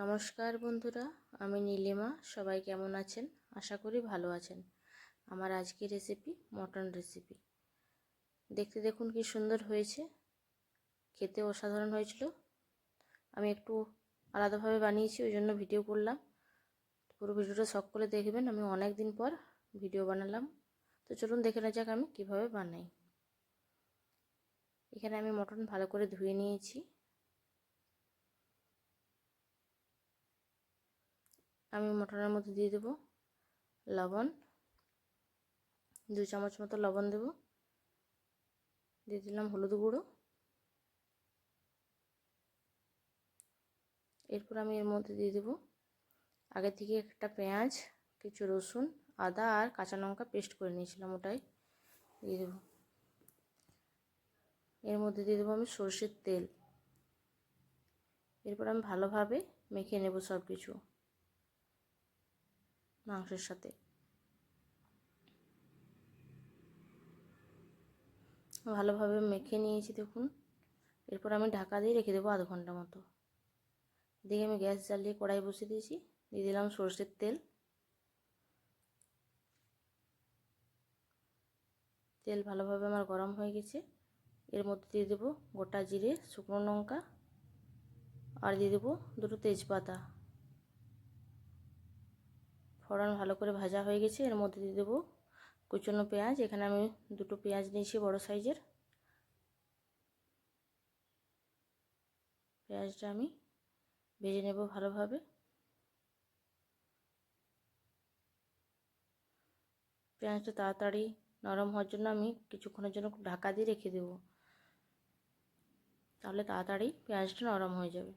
নমস্কার বন্ধুরা, আমি নীলিমা, সবাই কেমন আছেন? আশা করি ভালো আছেন। আমার আজকের রেসিপি মটন রেসিপি দেখতে দেখুন কি সুন্দর হয়েছে। খেতে অসাধারণ হয়েছিল। আমি একটু আলাদাভাবে বানিয়েছি, ওই জন্য ভিডিও করলাম। পুরো ভিডিওটা শখ করে দেখবেন, আমি অনেক দিন পর ভিডিও বানালাম। তো চলুন দেখে না যাক আমি কীভাবে বানাই। এখানে আমি মটন ভালো করে ধুয়ে নিয়েছি। আমি মটনের মধ্যে দিয়ে দেব লবণ। দু চামচ মতো লবণ দেব। দিয়ে দিলাম হলুদ গুঁড়ো। এরপর আমি এর মধ্যে দিয়ে দেব আগে থেকে একটা পেঁয়াজ, কিছু রসুন, আদা আর কাঁচা লঙ্কা পেস্ট করে নিয়েছিলাম ওটাই দিয়ে দেব। এর মধ্যে দিয়ে দেবো আমি সর্ষের তেল। এরপর আমি ভালোভাবে মেখে নেব সব কিছু মাংসের সাথে। ভালোভাবে মেখে নিয়েছি দেখুন। এরপর আমি ঢাকা দিয়ে রেখে দেবো আধ ঘণ্টা মতো। দেখে আমি গ্যাস জ্বালিয়ে কড়াই বসিয়ে দিয়েছি। দিয়ে দিলাম সর্ষের তেল। তেল ভালোভাবে আমার গরম হয়ে গেছে। এর মধ্যে দিয়ে দেবো গোটা জিরে, শুকনো লঙ্কা। আর দিয়ে দেবো দুটো তেজপাতা। ফোড়ন ভালো করে ভাজা হয়ে গেছে। এর মধ্যে দিয়ে দেবো কুচনো পেঁয়াজ। এখানে আমি দুটো পেঁয়াজ নিয়েছি বড় সাইজের। পেঁয়াজটা আমি ভেজে নেব ভালোভাবে। পেঁয়াজটা তাড়াতাড়ি নরম হওয়ার জন্য আমি কিছুক্ষণের জন্য ঢাকা দিয়ে রেখে দেব। তাহলে তাড়াতাড়ি পেঁয়াজটা নরম হয়ে যাবে।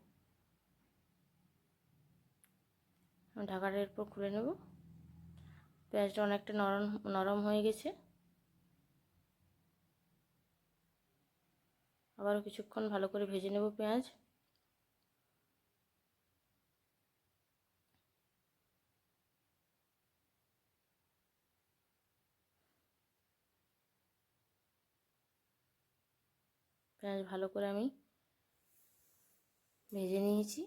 ঢাকাটা এরপর খুলে নেব। পেঁয়াজটা অনেকটা নরম নরম হয়ে গেছে। আবারও কিছুক্ষণ ভালো করে ভেজে নেব পেঁয়াজ। পেঁয়াজ ভালো করে আমি ভেজে নিয়েছি।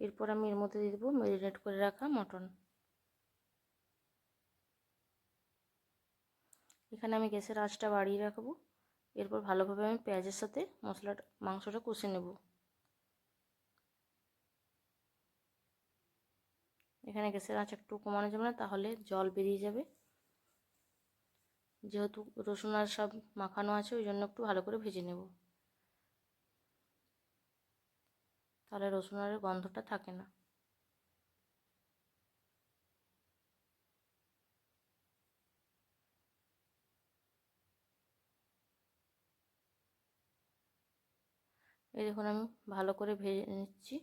এরপর আমি এর মধ্যে দিয়ে দেবো ম্যারিনেট করে রাখা মটন। এখানে আমি গ্যাসের আঁচটা বাড়িয়ে রাখব। এরপর ভালোভাবে আমি পেঁয়াজের সাথে মশলাটা মাংসটা কষে নেব। এখানে গ্যাসের আঁচ একটু কমানো যাবে না, তাহলে জল বেরিয়ে যাবে। যেহেতু রসুন আর সব মাখানো আছে, ওই জন্য একটু ভালো করে ভেজে নেব। তাহলে রসুনের গন্ধটা থাকে না। এই দেখুন, আমি ভালো করে ভেজে নিচ্ছি।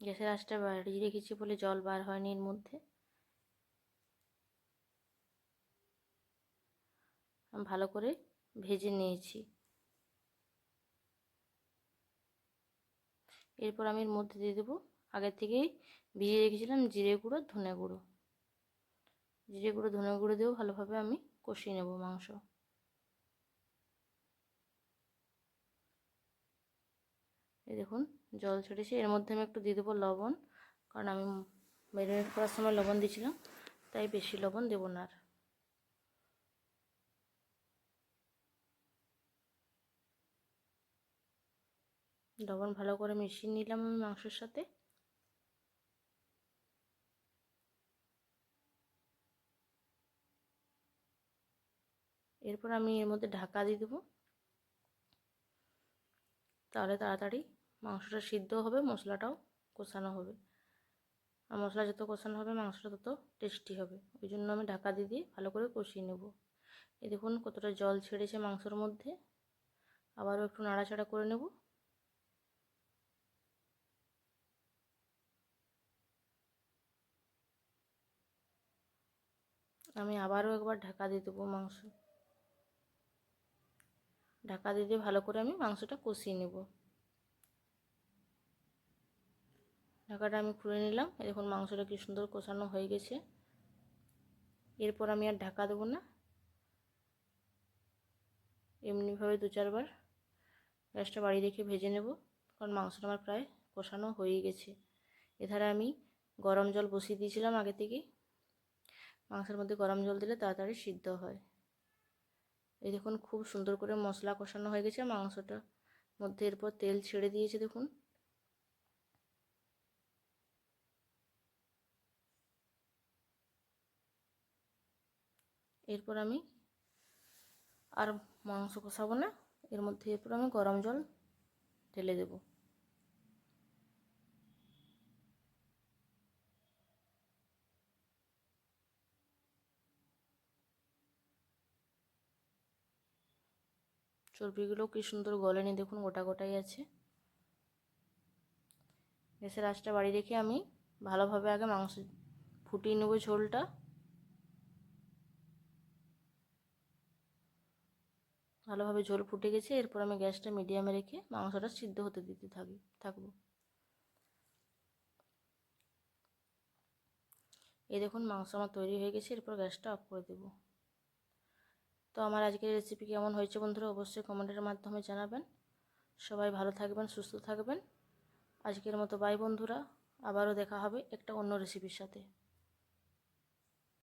গ্যাসের আঁচটা বাড়িয়ে রেখেছি বলে জল বার হয়নি এর মধ্যে। ভালো করে ভেজে নিয়েছি। এরপর আমি এর মধ্যে দিয়ে দেবো আগে থেকেই ভিজিয়ে রেখেছিলাম জিরে গুঁড়ো, ধনে গুঁড়ো। জিরে গুঁড়ো, ধনে গুঁড়ো দিয়েও ভালোভাবে আমি কষিয়ে নেব মাংস। এই দেখুন, জল ছেড়েছে। এর মধ্যে আমি একটু দিয়ে দেবো লবণ, কারণ আমি ম্যারিনেট করার সময় লবণ দিয়েছিলাম, তাই বেশি লবণ দেবো না আর। লবণ ভালো করে মিশিয়ে নিলাম আমি মাংসের সাথে। এরপর আমি এর মধ্যে ঢাকা দিয়ে দেবো। তাহলে তাড়াতাড়ি মাংসটা সিদ্ধ হবে, মশলাটাও কষানো হবে। আর মশলা যত কষানো হবে, মাংসটা তত টেস্টি হবে। ওই জন্য আমি ঢাকা দিয়ে দিয়ে ভালো করে কষিয়ে নেব। এই দেখুন কতটা জল ছেড়েছে মাংসর মধ্যে। আবারও একটু নাড়াচাড়া করে নেব। আমি আবারও একবার ঢাকা দিয়ে দেবো মাংস। ঢাকা দিয়ে দিয়ে ভালো করে আমি মাংসটা কষিয়ে নেব। ঢাকাটা আমি খুলে নিলাম। দেখুন মাংসটা কি সুন্দর কষানো হয়ে গেছে। এরপর আমি আর ঢাকা দেবো না। এমনিভাবে দু চারবার গ্যাসটা বাড়িয়ে রেখে ভেজে নেব। কারণ মাংসটা আমার প্রায় কষানো হয়ে গেছে। এধারে আমি গরম জল বসিয়ে দিয়েছিলাম আগে থেকেই। মাংসের মধ্যে গরম জল দিলে তাড়াতাড়ি সিদ্ধ হয়। এই দেখুন, খুব সুন্দর করে মশলা কষানো হয়ে গেছে মাংসটা। মধ্যে এরপর তেল ছেড়ে দিয়েছে, দেখুন। এরপর আমি আর মাংস কষাবো না। এর মধ্যে এরপর আমি গরম জল ঢেলে দেব। চর্বিগুলো কি সুন্দর গলেনি দেখুন গোটা গোটাই আছে। গ্যাসের আঁচটা বাড়ি রেখে আমি ভালোভাবে আগে মাংস ফুটিয়ে নেব ঝোলটা। ভালোভাবে ঝোল ফুটে গেছে, এরপর আমি গ্যাসটা মিডিয়ামে রেখে মাংসটা সিদ্ধ হতে দিতে থাকি, থাকব। এই দেখুন মাংস আমার তৈরি হয়ে গেছে, এরপর গ্যাসটা অফ করে দেব। তো আমার আজকের রেসিপি কেমন হয়েছে বন্ধুরা অবশ্যই কমেন্টের মাধ্যমে জানাবেন। সবাই ভালো থাকবেন, সুস্থ থাকবেন। আজকের মতো বাই বন্ধুরা। আবারও দেখা হবে একটা অন্য রেসিপির সাথে।